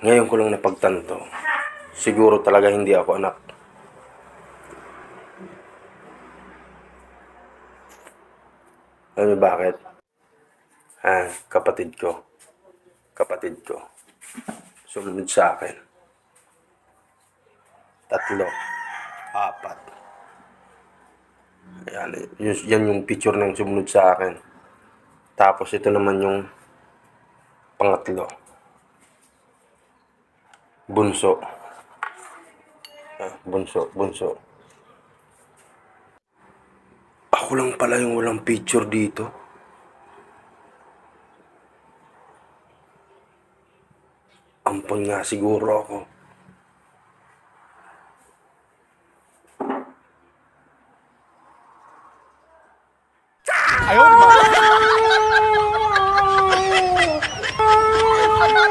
Ngayon ko lang napagtanto. Siguro talaga hindi ako anak. Alam niyo bakit? Ah, kapatid ko. Kapatid ko. Sumunod sa akin. Tatlo. Apat. Ayan, yun, yan yung picture ng sumunod sa akin. Tapos ito naman yung pangatlo bunso. Ah, bunso, bunso. Ako lang pala yung walang picture dito. Ampon nga siguro ako. Ayun!